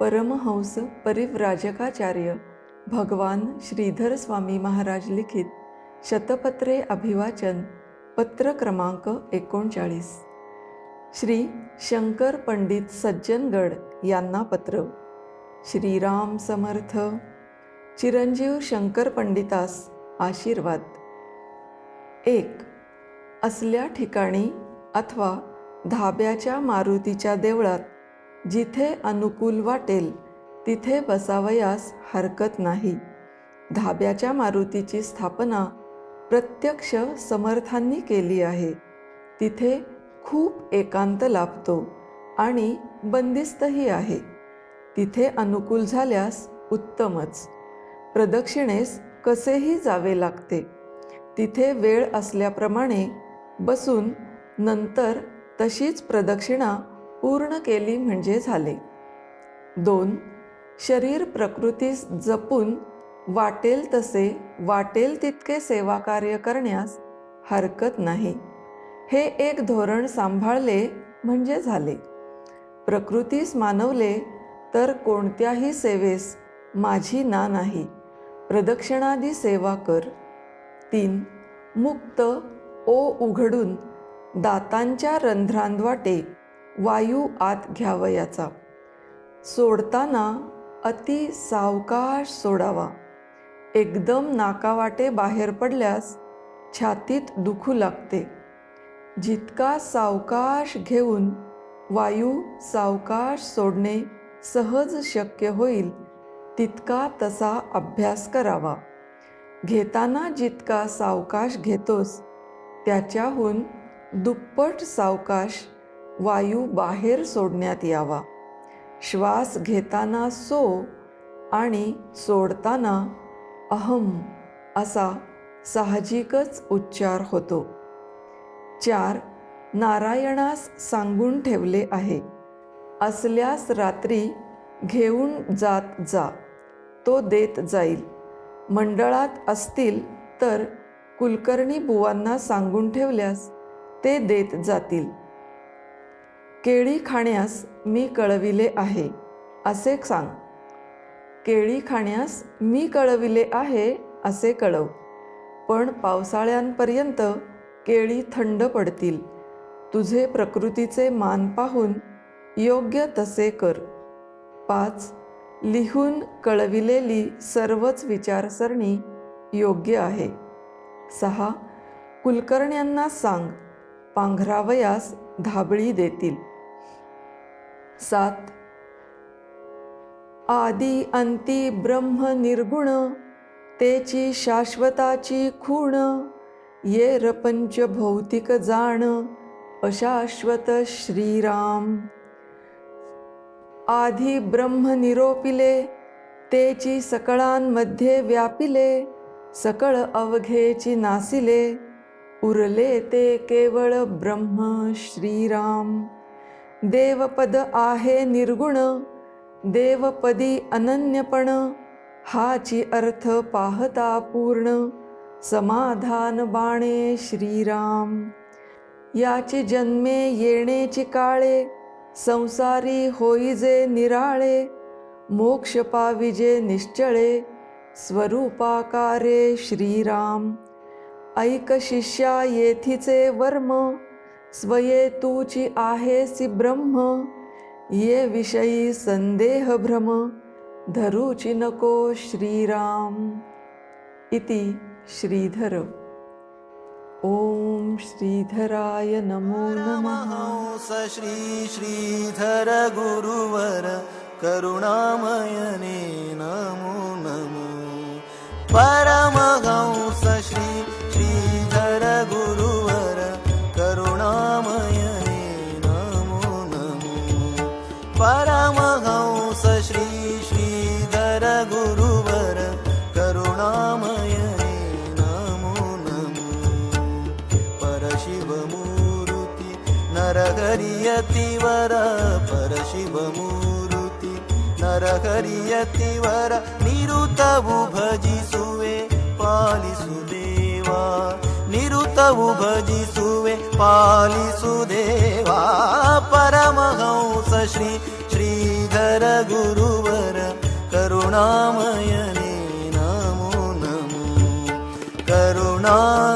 परमहंस परिव्राजकाचार्य भगवान श्रीधर स्वामी महाराज लिखित शतपत्रे अभिवाचन पत्र क्रमांक एकोणचाळीस. श्री शंकर पंडित सज्जनगड यांना पत्र. श्रीराम समर्थ. चिरंजीव शंकर पंडितास आशीर्वाद. एक असल्या ठिकाणी अथवा धाब्याच्या मारुतीच्या देवळात जिथे अनुकूल वाटेल तिथे बसावयास हरकत नाही. धाब्याच्या मारुतीची स्थापना प्रत्यक्ष समर्थांनी केली आहे. तिथे खूप एकांत लाभतो आणि बंदिस्तही आहे. तिथे अनुकूल झाल्यास उत्तमच. प्रदक्षिणेस कसेही जावे लागते. तिथे वेळ असल्याप्रमाणे बसून नंतर तशीच प्रदक्षिणा पूर्ण केली म्हणजे झाले. दोन शरीर प्रकृतीस जपून वाटेल तसे वाटेल तितके सेवाकार्य करण्यास हरकत नाही. हे एक धोरण सांभाळले म्हणजे झाले. प्रकृतीस मानवले तर कोणत्याही सेवेस माझी ना नाही. प्रदक्षिणादी सेवा कर. तीन मुक्त ओ उघडून दातांच्या रंध्रांद्वाटे वायू आत घ्यावयाचा सोडताना अति सावकाश सोडावा. एकदम नाकावाटे बाहेर पडल्यास छातीत दुखू लागते. जितका सावकाश घेऊन वायू सावकाश सोडणे सहज शक्य होईल तितका तसा अभ्यास करावा. घेताना जितका सावकाश घेतोस त्याच्याहून दुप्पट सावकाश वायू बाहेर सोडण्यात यावा. श्वास घेताना सो आणि सोडताना अहम असा साहजिकच उच्चार होतो. चार नारायणास सांगून ठेवले आहे. असल्यास रात्री घेऊन जात जा. तो देत जाईल. मंडळात असतील तर कुलकर्णी बुवांना सांगून ठेवल्यास ते देत जातील. केळी खाण्यास मी कळविले आहे असे सांग. केळी खाण्यास मी कळविले आहे असे कळव. पण पावसाळ्यांपर्यंत केळी थंड पडतील. तुझे प्रकृतीचे मान पाहून योग्य तसे कर. पाच. लिहून कळविलेली सर्वच विचारसरणी योग्य आहे. सहा. कुलकर्ण्यांना सांग पांघरावयास धाबळी देतील. सात. आदी अंती ब्रह्म निर्गुण तेची शाश्वताची खूण ये रपंच भौतिक जाण अशाश्वत श्रीराम. आधी ब्रह्म निरोपिले तेची सकळांमध्ये व्यापिले सकळ अवघेची नासिले उरले ते केवळ ब्रह्म श्रीराम. देवपद आहे निर्गुण देवपदी अनन्यपण हाची अर्थ पाहता पूर्ण समाधान बाणे श्रीराम. याची जन्मे येणेची काळे संसारी होईजे निराळे मोक्ष पाविजे निश्चळे स्वरूपाकारे श्रीराम. ऐक शिष्या येथीचे वर्म स्वये तूची आहेसी ब्रह्म ये विषयी संदेह भ्रम धरूची नको श्रीराम इति श्रीधर. ॐ श्रीधराय नमो नमः. स श्री श्रीधर गुरुवर करुणामयने नमो नमो. नरहरियतिवर निरुतवु भजिसुवे पालिसुदेवा निरुतवु भजिसुवे पालिसुदेवा परमहंस श्री श्रीधर गुरुवर करुणामयने नमो नमो करुणामयने